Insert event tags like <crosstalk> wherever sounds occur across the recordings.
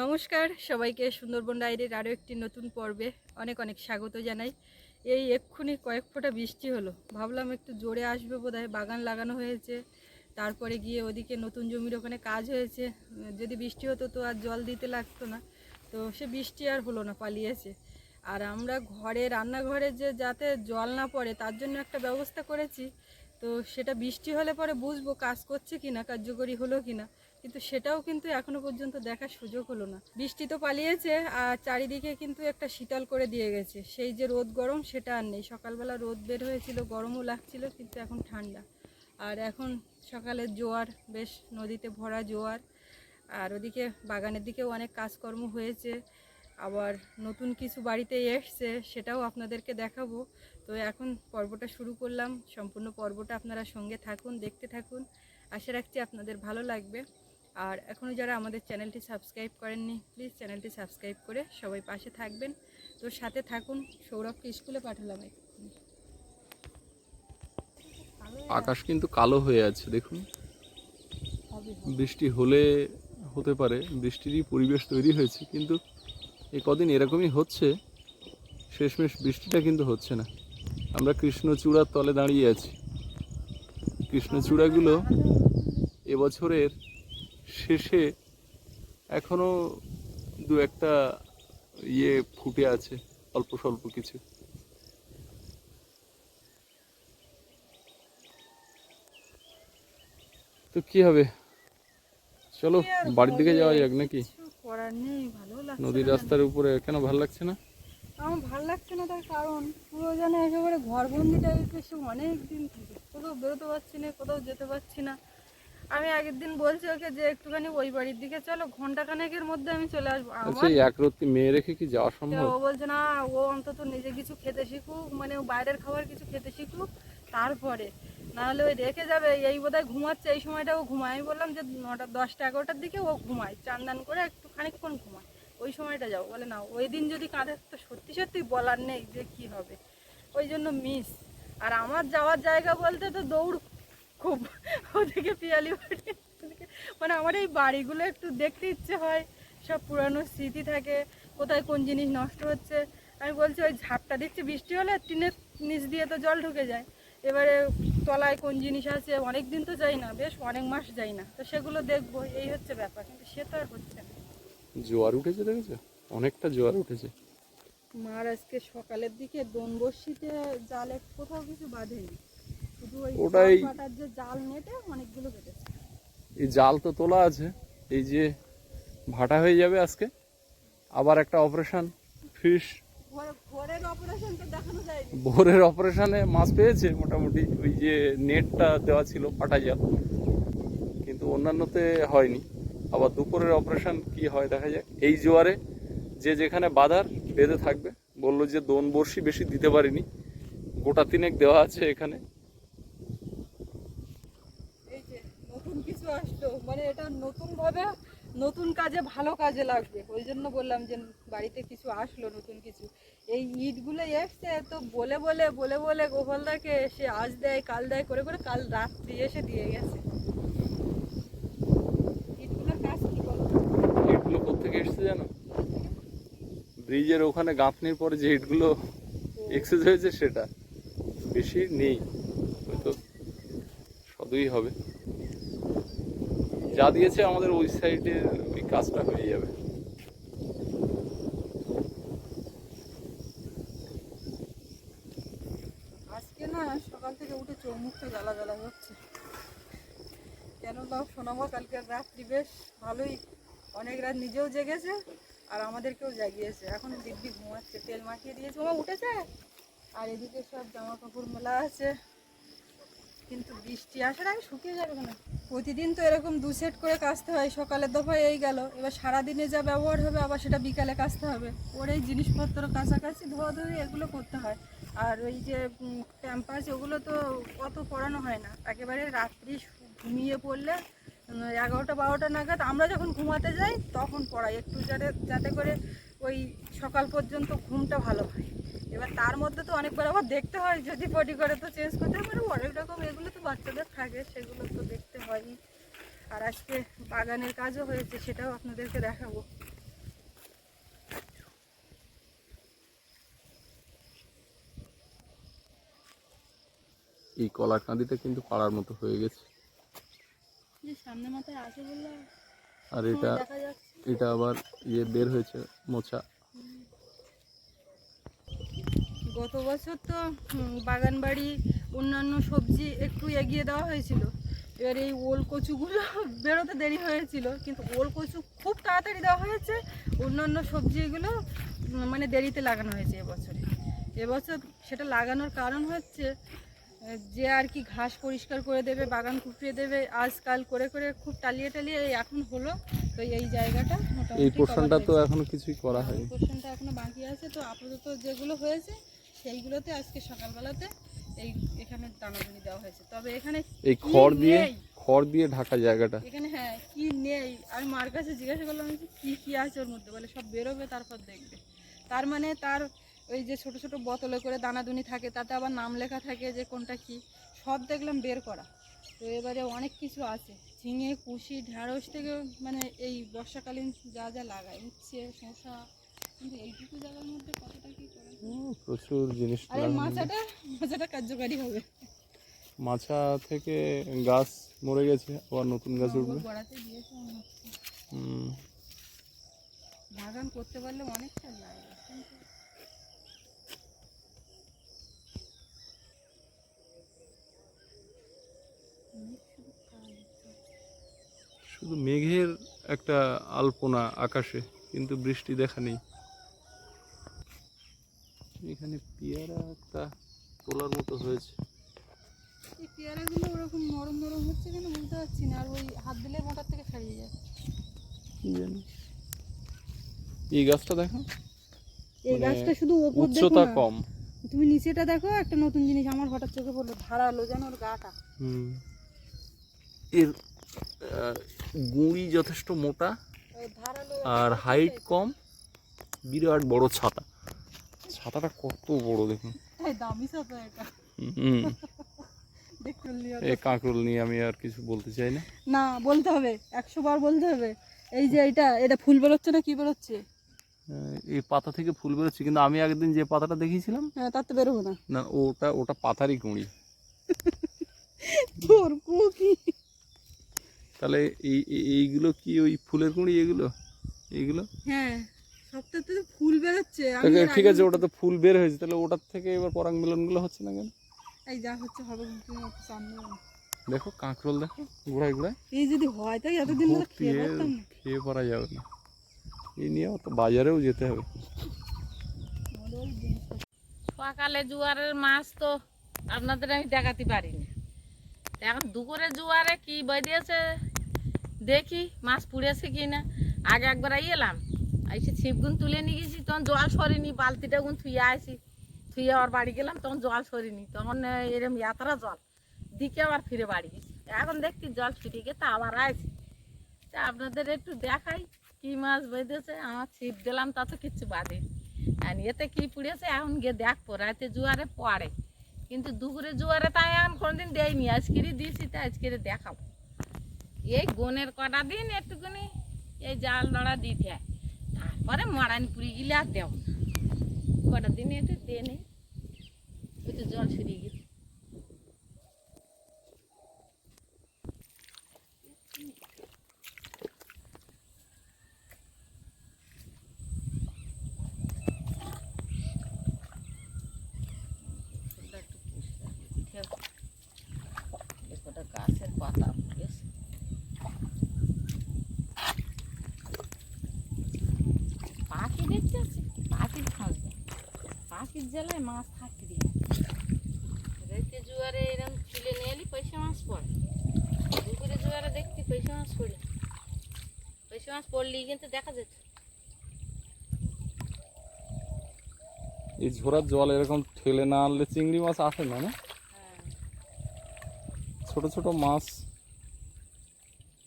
নমস্কার, সবাইকে সুন্দরবন ডায়েরির আরও একটি নতুন পর্বে অনেক অনেক স্বাগত জানাই। এই এক্ষুনি কয়েক ফোঁটা বৃষ্টি হলো, ভাবলাম একটু জোরে আসবে বোধহয়, বাগান লাগানো হয়েছে, তারপরে গিয়ে ওদিকে নতুন জমির ওখানে কাজ হয়েছে, যদি বৃষ্টি হতো তো আর জল দিতে লাগতো না, তো সে বৃষ্টি আর হলো না, পালিয়েছে। আর আমরা ঘরে, রান্নাঘরে যে যাতে জল না পড়ে, তার জন্য একটা ব্যবস্থা করেছি, তো সেটা বৃষ্টি হলে পরে বুঝব কাজ করছে কিনা, কার্যকরী হলো কিনা। কিন্তু সেটাও কিন্তু এখনও পর্যন্ত দেখার সুযোগ হলো না। বৃষ্টি তো পালিয়েছে আর চারিদিকে কিন্তু একটা শীতল করে দিয়ে গেছে। সেই যে রোদ গরম, সেটা আর নেই। সকালবেলা রোদ বের হয়েছিল, গরমও লাগছিল, কিন্তু এখন ঠান্ডা। আর এখন সকালে জোয়ার, বেশ নদীতে ভরা জোয়ার। আর ওদিকে বাগানের দিকেও অনেক কাজকর্ম হয়েছে। আবার নতুন কিছু বাড়িতে এসছে, সেটাও আপনাদেরকে দেখাবো। তো এখন পর্বটা শুরু করলাম। সম্পূর্ণ পর্বটা আপনারা সঙ্গে থাকুন, দেখতে থাকুন। আশা রাখছি আপনাদের ভালো লাগবে। আর এখনও যারা আমাদের চ্যানেলটি সাবস্ক্রাইব করেননি প্লিজ চ্যানেলটি সাবস্ক্রাইব করে সবাই পাশে থাকবেন। তো সাথে থাকুন সৌরভকে স্কুলে পাঠালাম আকাশ কিন্তু কালো হয়ে আছে দেখুন। বৃষ্টি হলে হতে পারে বৃষ্টিরই পরিবেশ তৈরি হয়েছে কিন্তু এ কদিন এরকমই হচ্ছে শেষমেশ বৃষ্টিটা কিন্তু হচ্ছে না। আমরা কৃষ্ণচূড়ার তলে দাঁড়িয়ে আছি। কৃষ্ণচূড়াগুলো এবছরের শেষে এখনও দু একটা ইয়ে ফুটে আছে অল্প স্বল্প কিছু। তো কি হবে? চলো বাড়ির দিকে যাওয়া যাক নাকি? করার নেই ভালো লাগছে নদীর রাস্তার উপরে কেন ভালো লাগছে না? আমার ভালো লাগছে না তার কারণ পুরো যেন একেবারে ঘরবন্দি টাইপের এসে অনেক দিন থেকে। কোথাও বেরোতে পারছি না কোথাও যেতে পারছি না। আমি আগের দিন বলছি ওকে যে একটুখানি ওই বাড়ির দিকে চলো ঘণ্টা খানেকের মধ্যে আমি চলে আসব। আচ্ছা আমার এই একরত্তি মেয়ে রেখে কি যাওয়া সম্ভব? ও বলছে না ও অন্তত নিজে কিছু খেতে শিখুক মানে ও বাইরের খাবার কিছু খেতে শিখুক তারপরে। নাহলে ওই রেখে যাবে এই বোধহয় ঘুমাচ্ছে এই সময়টা ও ঘুমায়। আমি বললাম যে নটা দশটা এগারোটার দিকে ও ঘুমায় চান দান করে একটু খানিকক্ষণ ঘুমায় ওই সময়টা যাও। বলে না ওই দিন যদি কাঁধে তো সত্যি সত্যি বলার নেই যে কি হবে। ওই জন্য মিস আর আমার যাওয়ার জায়গা বলতে তো দৌড় খুব <laughs> ওদিকে পিয়ালি বাড়ি মানে আমার এই বাড়িগুলো একটু দেখতে ইচ্ছে হয় সব পুরানো স্মৃতি থাকে কোথায় কোন জিনিস নষ্ট হচ্ছে। আমি বলছি ওই ঝাপটা দিচ্ছি বৃষ্টি হলে টিনের নিচ দিয়ে তো জল ঢুকে যায়। এবারে তলায় কোন জিনিস আছে অনেক দিন তো যাই না বেশ অনেক মাস যাই না। তো সেগুলো দেখব এই হচ্ছে ব্যাপার। কিন্তু সে তো আর হচ্ছে না। জোয়ার উঠেছে দেখেছ? অনেকটা জোয়ার উঠেছে। মার আজকে সকালের দিকে দোন বর্ষিতে জালে কোথাও কিছু বাঁধেনি। ওটাই- এই জাল তো তোলা আছে এই যে ভাটা হয়ে যাবে আজকে আবার একটা অপারেশন ফিশ ভোরের অপারেশনে মাছ পেয়েছে মোটামুটি ওই যে নেটটা দেওয়া ছিল ফাটা জাল। কিন্তু অন্যান্যতে হয়নি। আবার দুপুরের অপারেশন কি হয় দেখা যাক। এই জোয়ারে যে যেখানে বাধার বেঁধে থাকবে বলল যে দোন বর্ষি বেশি দিতে পারিনি। গোটা তিনেক দেওয়া আছে এখানে এই যে আসলো। মানে এটা নতুন ভাবে নতুন কাজে ভালো কাজে লাগবে। ওই জন্য বললাম যে বাড়িতে কিছু আসলো নতুন কিছু। এই ইটগুলো এসছে তো বলে বলে বলে বলে গোপালদাকে এসে আজ দেয় কাল দেয় করে করে কাল রাত্রি এসে দিয়ে গেছে। ইটগুলোর কাজ কি বলো? ইটগুলো কোথেকে এসছে জানো? ব্রিজের ওখানে গাঁথনির পরে যে ইটগুলো এক্সেস হয়েছে সেটা। বেশি নেই। হয়তো সদই হবে। যা দিয়েছে আমাদের ওই সাইডে ওই কাজটা হয়ে যাবে। আজকে না সকাল থেকে উঠে চোখ মুখটা জ্বালা জ্বালা হচ্ছে। কেন না শোনাবো? কালকে রাত্রি বেশ ভালোই। অনেক রাত নিজেও জেগেছে আর আমাদেরকেও জাগিয়েছে। এখন দিব্যি ঘুমাচ্ছে, তেল মাখিয়ে দিয়েছে। ওমা উঠেছে? আর এদিকে সব জামা কাপড় মেলা আছে। কিন্তু বৃষ্টি আসার আগে শুকিয়ে যাবে না প্রতিদিন তো এরকম দু সেট করে কাচতে হয় সকালের দফায় এই গেল, এবার সারাদিনে যা ব্যবহার হবে আবার সেটা বিকালে কাচতে হবে। ওর এই জিনিসপত্র কাছাকাছি ধোয়াধুয়ি এগুলো করতে হয়। আর ওই যে ক্যাম্পাস ওগুলো তো অত পড়ানো হয় না। একেবারে রাত্রি ঘুমিয়ে পড়লে এগারোটা বারোটা নাগাদ আমরা যখন ঘুমাতে যাই, তখন পড়াই। একটু যাতে যাতে করে ওই সকাল পর্যন্ত ঘুমটা ভালো হয়। এবার তার মধ্যে তো অনেকবার আবার দেখতে হয় যদি পটি করে তো চেঞ্জ করতে পারে মানে অনেক রকম এগুলো তো বাচ্চাদের থাকে সেগুলো তো দেখতে হয়নি আর আজকে বাগানের কাজও হয়েছে সেটাও আপনাদেরকে দেখাবো। এই কলা কাঁদিতে কিন্তু পাড়ার মতো হয়ে গেছে। সামনে মাথায় আছে আর এটা হ্যাঁ, এটা আবার ইয়ে বের হয়েছে মোছা। গত বছর তো বাগান বাড়ি অন্যান্য সবজি একটু এগিয়ে দেওয়া হয়েছিল। এবার এই ওল কচুগুলো <laughs> বেরোতে দেরি হয়েছিল কিন্তু ওল কচু খুব তাড়াতাড়ি দেওয়া হয়েছে। অন্যান্য সবজিগুলো মানে দেরিতে লাগানো হয়েছে এবছরে। এবছর সেটা লাগানোর কারণ হচ্ছে যে আর কি ঘাস পরিষ্কার করে দেবে বাগান কুপিয়ে দেবে আজকাল করে করে খুব টালিয়ে টালিয়ে এই এখন হলো তো এই জায়গাটা এই পোর্শনটা তো। এখনও কিছুই করা হয়নি। পোর্শনটা এখনও বাকি আছে তো আপাতত যেগুলো হয়েছে সেইগুলোতে আজকে সকালবেলাতে এই এখানে দানাদানি দেওয়া হয়েছে। তবে এখানে এই খড় দিয়ে খড় দিয়ে ঢাকা জায়গাটা। এখানে হ্যাঁ কি নেই? আর মার কাছে জিজ্ঞাসা করলাম যে কি কি আছে ওর মধ্যে? বলে সব বেরোবে তারপর দেখবে। তার মানে তার ওই যে ছোট ছোট বোতলে করে দানাদুনি থাকে তাতে আবার নাম লেখা থাকে যে কোনটা কি। সব দেখলাম বের করা। তো এবারে অনেক কিছু আছে। ঝিঙে কুশি ঢ্যাঁড়স থেকে মানে এই বর্ষাকালীন যা যা লাগায় উচ্ছে কিন্তু এইটুকু জায়গার মধ্যে কতটা কি করে? প্রচুর জিনিস আর কার্যকারী হবে। মাছা থেকে গাছ মরে গেছে আবার নতুন গাছ উঠবে। গড়াতে দিয়েছে হুম, বাগান করতে পারলে অনেকটা শুধু মেঘের একটা আলপনা আকাশে কিন্তু বৃষ্টি দেখা নেই এখানে পেয়ারা একটা তোলার মতো হয়েছে এই পেয়ারাগুলো ওরকম নরম নরম হচ্ছে কেন বুঝতে পারছি না আর ওই হাত দিলে মোটার থেকে ছাড়িয়ে যায় কি জানি এই গাছটা দেখো। এই মানে গাছটা শুধু ওপর উচ্চতা। কম। তুমি নিচেটা দেখো একটা নতুন জিনিস আমার হঠাৎ চোখে পড়ল ধারালো যেন ওর গাটা। হুম। এর গুঁড়ি যথেষ্ট মোটা আর হাইট কম। বিরাট বড় ছাতা। ছাতাটা কত বড় দেখুন। দামি সাথে এটা। হুম। এই কাঁকরোল নিয়ে আমি আর কিছু বলতে চাই না। না বলতে হবে। একশো বার বলতে হবে। এই যে এটা এটা ফুল বেরোচ্ছে না কি বেরোচ্ছে? এই পাতা থেকে ফুল বেরোচ্ছে কিন্তু আমি একদিন যে পাতাটা দেখিয়েছিলাম হ্যাঁ তার তো বেরোবো না। না ওটা ওটা পাতারই কুঁড়ি। তোর কু তাহলে এই এই- এইগুলো কি ওই ফুলের কুঁড়ি এগুলো? এইগুলো? হ্যাঁ সবটাতে তো ফুল বেরোচ্ছে আমি ঠিক আছে ওটা তো ফুল বের হয়েছে তাহলে ওটার থেকে এবার পরাগ মিলনগুলো হচ্ছে না কেন? এই যা হচ্ছে হবে আমার। দেখো কাঁকরোল দেখো গুড়ায় গুড়ায় এই যদি হয় তাই এতদিন ধরে খেয়ে পারতাম খেয়ে পারা যাবে না। এই নিয়ে তো বাজারেও যেতে হবে। সকালে জোয়ারের মাছ তো আপনাদের আমি দেখাতে পারিনি। এখন দুপুরে জোয়ারে কি বেরিয়েছে দেখি, মাছ পুড়েছে কি না আগে একবার এলাম এসে ছিপগুন তুলে নিয়ে গেছি, তখন জল সরিনি, বালতিটা গুন থুয়ে আসি থুয়ে আবার বাড়ি গেলাম, তখন জল সরিনি, তখন এরম এতটা জল, দিকে আবার ফিরে বাড়ি গেছি। এখন দেখছি জল ফিরে তা আবার আসি তা আপনাদের একটু দেখাই কি মাছ বেঁধেছে? আমার ছিপ দিলাম, তা তো কিচ্ছু বাদে। আর এতে কি পুড়েছে? এখন গিয়ে দেখব, রাতে জোয়ারে পড়ে। কিন্তু দুপুরে জোয়ারে তাই এখন কোনোদিন দেয়নি। আজকেরই দিয়েছি, তাই আজকের দেখাবো। এই গনের কটা দিন একটুখানি এই জাল দড়া দিতে হয়। তারপরে মরানি পুড়ি গেলে আর দেও না। কটা দিন একটু দিয়ে নেই ওই তো জল সরিয়ে গেছে ফুলটা একটু পরিষ্কার করে দিতে হবে। এই কটা গাছের পাতা গেছে পাখি দেখতে আছে পাখির ফাঁসবে জ্বালায় মাছ থাকতে রেতে জোয়ারে এরকম তুলে নিয়ে এলি পয়সা মাছ পড়ে। দুপুরে জোয়ারে দেখতে পয়সা মাছ পড়ে। পয়সা মাছ পড়লেই কিন্তু দেখা যেত। এই ঝোড়ার জল এরকম ঠেলে না আনলে চিংড়ি মাছ আসে না না? হ্যাঁ। ছোট ছোট মাছ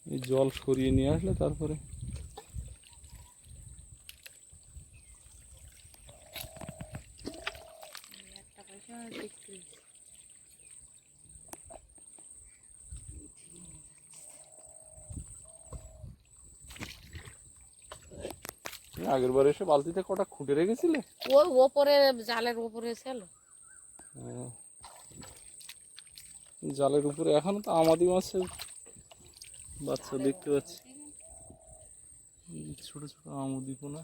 এই জল সরিয়ে নিয়ে আসলে তারপরে একটা পয়সা মাছ বিক্রি হয়েছে। আগের বার এসে বালতিতে কটা খুঁটে রেখেছিলে? ওই ওপরে জালের ওপরে ছিল। জালের উপরে এখনও তো আমাদি মাছের বাচ্চা দেখতে পাচ্ছি। ছোট ছোট আমুদি পোনা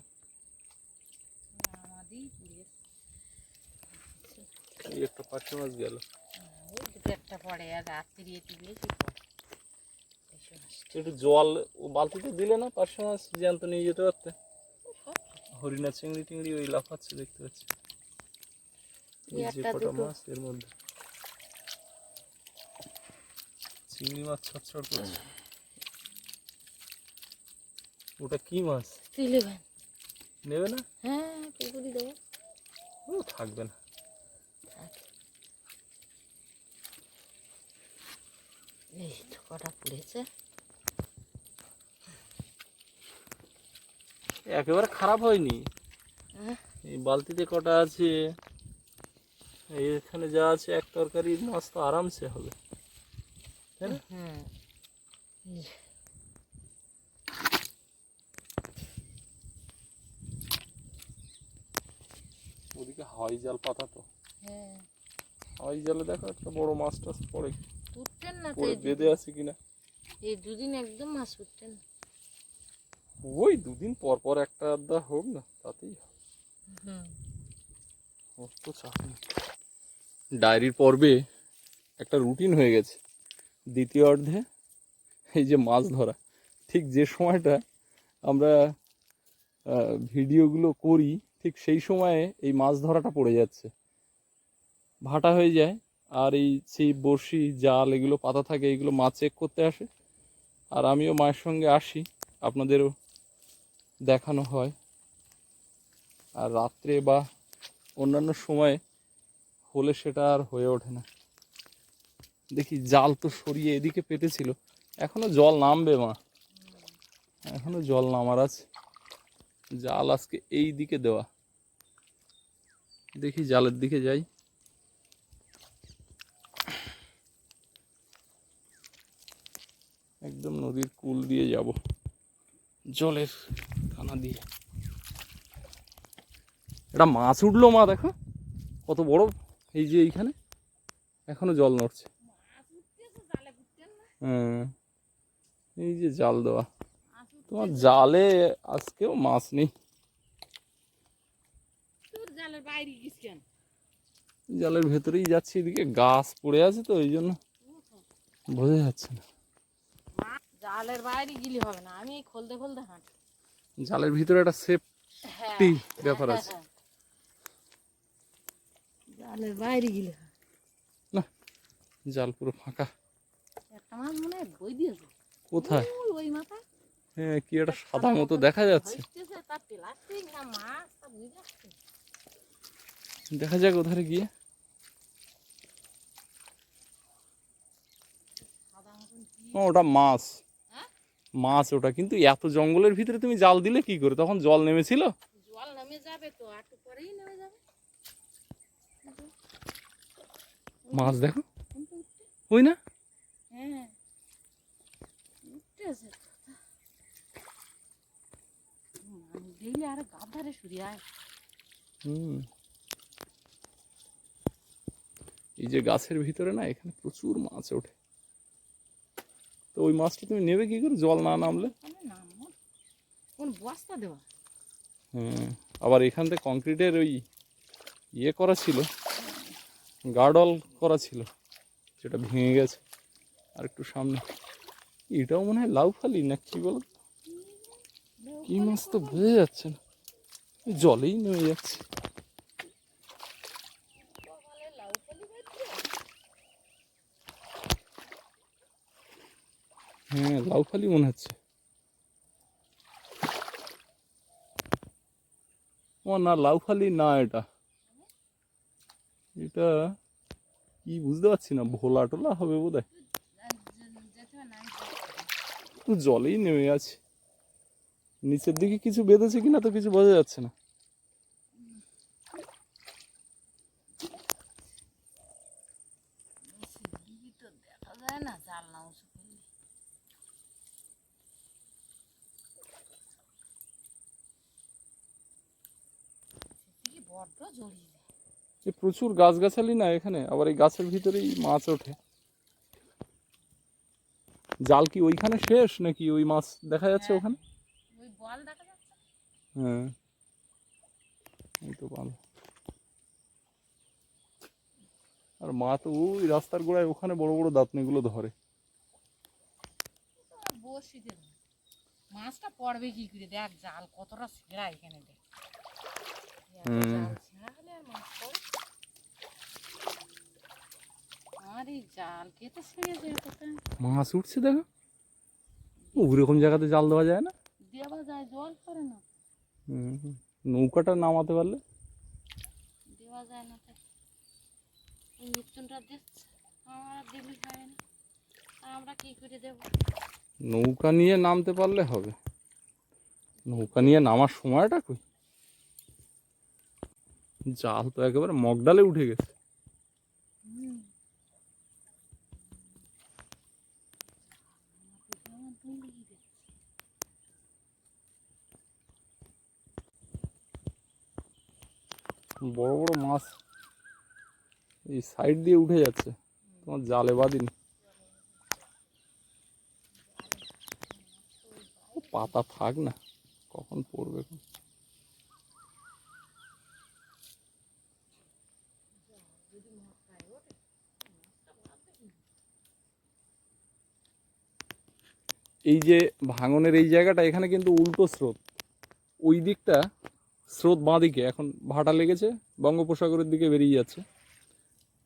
এই একটা মাছ গেল। একটা পড়ে আর রাত্রি এটি বেশি পড়ে? বেশি মাছ একটু জল ও বালতিতে দিলে না পার্শ্ব মাছ জ্যান্ত নিয়ে যেতে পারতে। হরিণা চিংড়ি টিংড়ি ওই লাফাচ্ছে দেখতে পাচ্ছি। এই যে কটা মাছ এর মধ্যে। চিংড়ি মাছ করছে। ওটা কি মাছ? তুলে ভাই নেবে না? হ্যাঁ পুকুরি দেবো। ও থাকবে না। এই তো কটা পুড়েছে। একেবারে খারাপ হয়নি। হ্যাঁ এই বালতিতে কটা আছে এখানে যা আছে এক তরকারির মাছ তো আরামসে হবে। তাই না? হুম এই যে, ওদিকে হাওয়াই জাল পাতা তো। হ্যাঁ। হাওয়াই জালে দেখো একটা বড় মাছ টাছ পড়ে। না বেঁধে আছে কিনা। এই দুদিন একদম মাছ উঠতেন ওই দুদিন পর পর একটা আধা হোক না তাতেই। ওর তো চাপ নেই। ডায়েরির পর্বে একটা রুটিন হয়ে গেছে। দ্বিতীয় অর্ধে এই যে মাছ ধরা ঠিক যে সময়টা আমরা ভিডিওগুলো করি ঠিক সেই সময়ে এই মাছ ধরাটা পড়ে যাচ্ছে। ভাটা হয়ে যায় আর এই ছিপ বড়শি জাল এগুলো পাতা থাকে এগুলো মাছ চেক করতে আসে। আর আমিও মায়ের সঙ্গে আসি আপনাদেরও দেখানো হয়। আর রাত্রে বা অন্যান্য সময়ে হলে সেটা আর হয়ে ওঠে না। দেখি জাল তো সরিয়ে এদিকে পেতেছিল। এখনও জল নামবে মা। এখনও জল নামার আছে জাল আজকে এই দিকে দেওয়া। দেখি জালের দিকে যাই। একদম নদীর কুল দিয়ে যাব। জলের কানা দিয়ে। এটা মাছ উঠল মা দেখো। কত বড়। এই যে এইখানে। এখনও জল নড়ছে। হ্যাঁ। এই যে জাল দেওয়া। তোমার জালে আজকেও মাছ নেই। জালের ভেতরেই যাচ্ছে এদিকে গাছ পড়ে আছে তো ওই জন্য। বোঝা যাচ্ছে না। জালের বাইরে গিলি হবে না আমি খোলতে খোলতে হাঁটি। জালের ভিতরে একটা সেফটি হ্যাঁ ব্যাপার আছে। জালের বাইরে গিলি না জাল পুরো ফাঁকা। একটা মাছ মনে হয় বই দিয়েছে। কোথায়? ওই ওই মাথায়। হ্যাঁ কি একটা সাদা মতো দেখা যাচ্ছে। দেখা যাক ওধারে গিয়ে। ওটা মাছ। হ্যাঁ? মাছ ওটা কিন্তু এত জঙ্গলের ভিতরে তুমি জাল দিলে কি করে? তখন জল নেমেছিল? জল নেমে যাবে তো একটু পরেই নেমে যাবে। মাছ দেখো। ওই না? হ্যাঁ। উঠতেছে গাধারে সরিয়ে আয়। হুম। এই যে গাছের ভিতরে না এখানে প্রচুর মাছ ওঠে। তো ওই মাছটা তুমি নেবে কি করে? জল না নামলে? ওখানে বস্তা দেওয়া? হুম আবার এখান থেকে কংক্রিটের ওই ইয়ে করা ছিল গার্ডল করা ছিল সেটা ভেঙে গেছে। আর একটু সামনে এটাও মনে হয় লাউ ফালি না কি বলো? কি মাছ তো বোঝা যাচ্ছে না। জলেই নেমে যাচ্ছে। হ্যাঁ লাউ ফালি মনে হচ্ছে। ও না লাউ ফালি না এটা। এটা কি বুঝতে পারছি না, ভোলা টোলা হবে বোধ হয় জলেই নেমে আছে নিচের দিকে কিছু বেঁধেছে কিনা তো কিছু বোঝা যাচ্ছে না তো দেখা যায় না জাল না উঁচু করলে কি বড্ড এ প্রচুর গাছগাছালি না এখানে আবার এই গাছের ভিতরেই মাছ ওঠে। জাল কি ওইখানে শেষ নাকি ওই মাছ দেখা যাচ্ছে হ্যাঁ। ওখানে? হ্যাঁ। এই তো ভালো আর মা তো ওই রাস্তার গোড়ায় ওখানে বড় বড় দাঁতনিগুলো ধরে। মাছটা পড়বে কি করে? দেখ জাল কতটা ছেঁড়া এখানে দেখ। হুম। জাল ছেঁড়া হলে আর মাছ জাল উঠছে দেখো। ওইরকম জায়গাতে জাল দেওয়া যায় না? দেওয়া যায় জল করে না। নৌকাটা নামাতে পারলে? দেওয়া যায় না এই মৃত্যুটা দিচ্ছে আমরা দিবি হয় না। আমরা কি করে দেবো? নৌকা নিয়ে নামতে পারলে হবে। নৌকা নিয়ে নামার সময়টা কই? জাল তো একেবারে মগডালে উঠে গেছে। বড় বড় মাছ এই সাইড দিয়ে উঠে যাচ্ছে। তোমার জালে বাদিনি পাতা থাক না, কখন পড়বে? এই যে ভাঙনের এই জায়গাটা, এখানে কিন্তু উল্টো স্রোত। ওই দিকটা স্রোত বাঁ দিকে এখন ভাটা লেগেছে, বঙ্গোপসাগরের দিকে বেরিয়ে যাচ্ছে।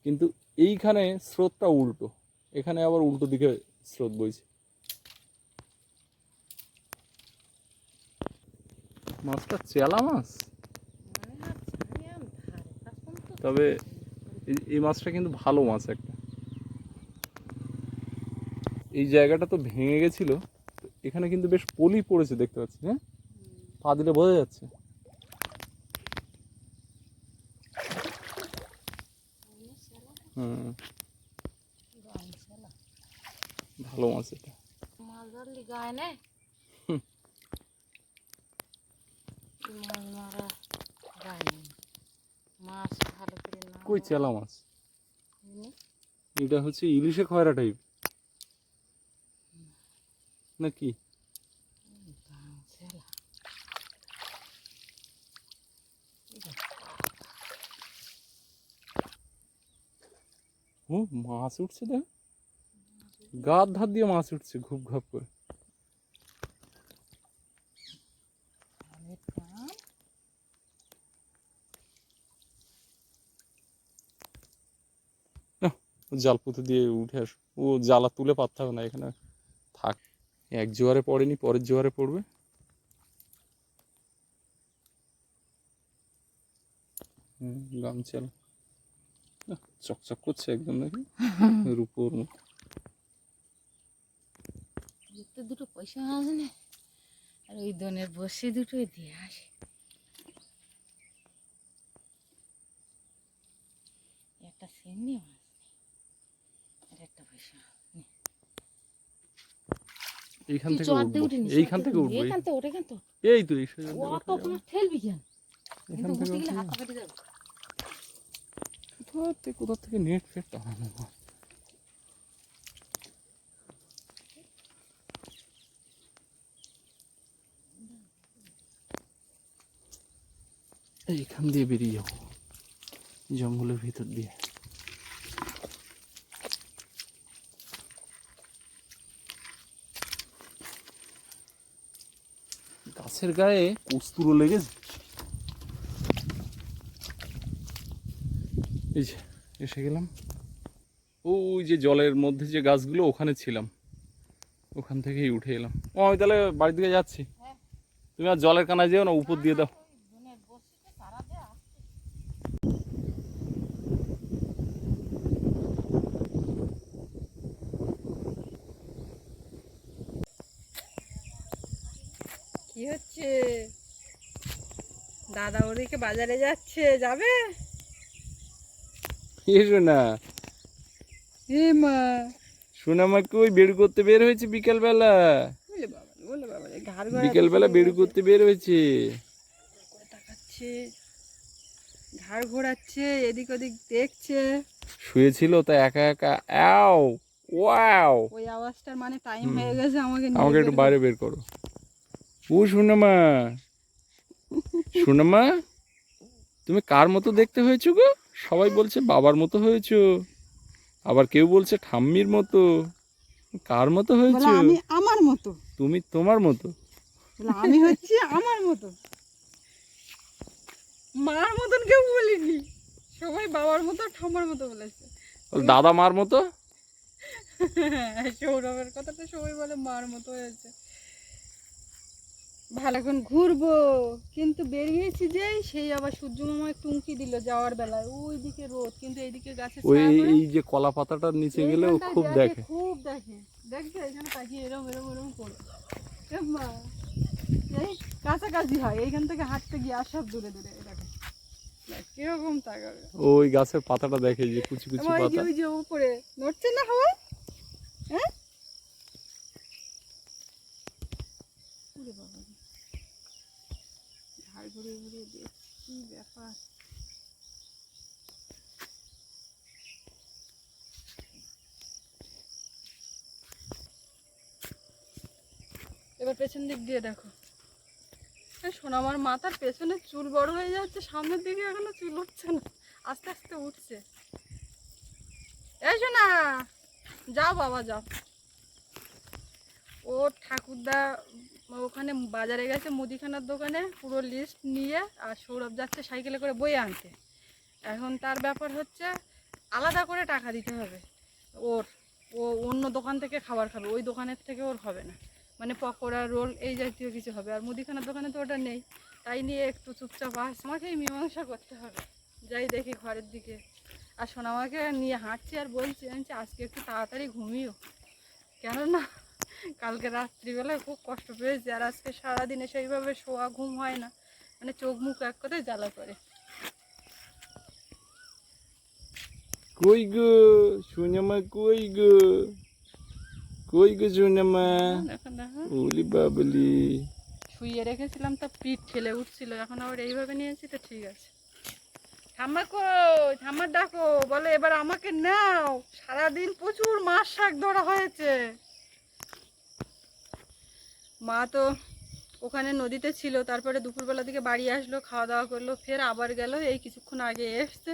কিন্তু এইখানে স্রোতটা উল্টো, এখানে আবার উল্টো দিকে স্রোত বইছে। মাছটা চেলা মাছ? তবে এই মাছটা কিন্তু ভালো মাছ একটা। এই জায়গাটা তো ভেঙে গেছিল এখানে কিন্তু বেশ পলি পড়েছে দেখতে পাচ্ছি হ্যাঁ? পা দিলে বোঝা যাচ্ছে। হুম ভালো মাছ এটা। মাছ ধরলি গায়ে নে মাছ মারা গায়ে মাছ ভালো করে না কই চেলা মাছ? এটা হচ্ছে ইলিশে খয়রা টাইপ নাকি ছেলা ও মাছ উঠছে দেখ। গার ধার দিয়ে মাছ উঠছে ঘুপ ঘাপ করে। জাল পুঁতে দিয়ে উঠে আস। ও জ্বালা তুলে পারতে হবে না, এখানে থাক। এক জোয়ারে পড়েনি, পরের জোয়ারে পড়বে। গামছাল চকচক করছে একদম নাকি? <laughs> রূপোর মতো। দুটো পয়সা আসে আর ওই দনের বসে দুটোই দিয়ে আসে। একটা সেমনি মাছ আর একটা পয়সা এইখান থেকে এইখান থেকে উঠবো এখান থেকে ওঠে এখান তো। এই তো এই অত ঠেলবি কেন? কিন্তু থেকে উঠতে গেলে ওঠা হাত যাবে। পা কেটে যাবে। থেকে কোথা থেকে নেট ফেট টানানো। এইখান দিয়ে বেরিয়ে যাব। জঙ্গলের ভিতর দিয়ে। গাছের গায়ে কস্তুরও লেগেছে। এই যে এসে গেলাম। ওই যে জলের মধ্যে যে গাছগুলো ওখানে ছিলাম। ওখান থেকেই উঠে এলাম। ও আমি তাহলে বাড়ির দিকে যাচ্ছি। হ্যাঁ। তুমি আর জলের কানায় যেও না উপর দিয়ে দাও। কি হচ্ছে? দাদা ওদিকে বাজারে যাচ্ছে যাবে? এসো না এ মা। সোনামাকে ওই বের করতে বের হয়েছে বিকেলবেলা। বলে বাবা বলে বাবা রে, ঘাড় বের করতে বের হয়েছে। ঘাড় ঘোরাচ্ছে এদিক ওদিক দেখছে। শুয়েছিল তা একা একা আও ওয়াও। ওই আওয়াজটার মানে টাইম হয়ে গেছে আমাকে আমাকে একটু বাইরে বের করো। ও সোনামা সোনামা তুমি কার মতো দেখতে হয়েছো গো? সবাই বলছে বাবার মতো হয়েছো। আবার কেউ বলছে ঠাম্মির মতো। কার মতো হয়েছো? আমি আমার মতো। তুমি তোমার মতো। আমি হচ্ছি আমার মতো। মার মতন কেউ বলিনি। সবাই বাবার মতো ঠাম্মার মতো বলেছে। দাদা মার মতো? সৌরভের কথাটা সবাই বলে মার মতো হয়েছে। ভালো এখন ঘুরবো। কিন্তু বেরিয়েছি যে সেই আবার সূর্য মামা একটু উঁকি দিল যাওয়ার বেলায়। ওইদিকে রোদ কিন্তু এইদিকে গাছে ওই এই যে কলা পাতাটার নিচে গেলে ও খুব দেখে। খুব দেখে। দেখবে? এখানে তাকিয়ে এরম এরম এরম করে। এই কাছাকাছি হয়। এইখান থেকে হাঁটতে গিয়ে আর সব দূরে দূরে। এই কীরকম তাকাবে। ওই গাছের পাতাটা দেখে যে কুচি কুচি পাতা। ওই যে উপরে। নড়ছে না হাওয়া? হ্যাঁ? বাবা। রে। ঝাড় ঘুরিয়ে ঘুরিয়ে দেখ ব্যাপার? এবার পেছন দিক দিয়ে দেখো। শোনো, আমার মাথার পেছনে চুল বড় হয়ে যাচ্ছে, সামনের দিকে এখনও চুল উঠছে না, আস্তে আস্তে উঠছে। এই শোনা, যাও বাবা, যাও। ও ঠাকুরদা ওখানে বাজারে গেছে, মুদিখানার দোকানে, পুরো লিস্ট নিয়ে আর সৌরভ যাচ্ছে সাইকেলে করে বই আনতে। এখন তার ব্যাপার হচ্ছে আলাদা করে টাকা দিতে হবে। ওর, ও অন্য দোকান থেকে খাবার খাবে, ওই দোকানের থেকে ওর হবে না। মানে পকোড়া, রোল, এই জাতীয় কিছু হবে। আর মুদিখানার দোকানে তো ওটা নেই। তাই নিয়ে একটু চুপচাপ আস, আমাকেই মীমাংসা করতে হবে। যাই দেখি ঘরের দিকে। আর সোনামাকে নিয়ে হাঁটছি আর বলছি আজকে একটু তাড়াতাড়ি ঘুমিও। কেননা কালকে রাত্রিবেলায় খুব কষ্ট পেয়েছি আর আজকে সারাদিনে সেইভাবে শোয়া ঘুম হয় না মানে চোখ মুখ এক কথায় জ্বালা করে। কই গো সোনামা কই গো? কই গো সোনামা? ওলি বাবলি। শুইয়ে রেখেছিলাম তা পিঠ ঠেলে উঠছিল এখন আবার এইভাবে নিয়েছি তো ঠিক আছে। ঠাম্মা কই? ঠাম্মার ডাকো বলে এবার আমাকে নাও। সারাদিন প্রচুর মাছ শাক ধরা হয়েছে। মা তো ওখানে নদীতে ছিল তারপরে দুপুরবেলা দিকে বাড়ি আসলো খাওয়া দাওয়া করল ফের আবার গেল এই কিছুক্ষণ আগে এসছে।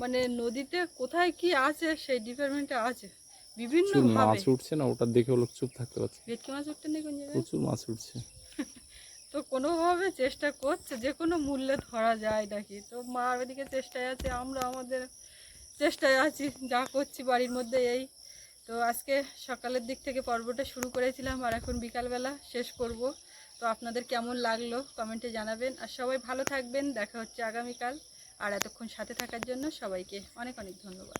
মানে নদীতে কোথায় কি আছে সেই ডিপার্টমেন্টে আছে বিভিন্ন মাছ উঠছে না? ওটা দেখে লোক চুপ থাকতে পারছে। ভেটকি মাছ উঠতে নেই কোন জায়গায়? প্রচুর মাছ উঠছে। <laughs> তো কোনোভাবে চেষ্টা করছে যে কোনো মূল্যে ধরা যায় নাকি। তো মা ওদিকে চেষ্টায় আছে আমরা আমাদের চেষ্টায় আছি যা করছি বাড়ির মধ্যে এই তো আজকে সকালের দিক থেকে পর্বটা শুরু করেছিলাম আর এখন বিকালবেলা শেষ করব। তো আপনাদের কেমন লাগল কমেন্টে জানাবেন আর সবাই ভালো থাকবেন। দেখা হচ্ছে আগামীকাল। আর এতক্ষণ সাথে থাকার জন্য সবাইকে অনেক অনেক ধন্যবাদ।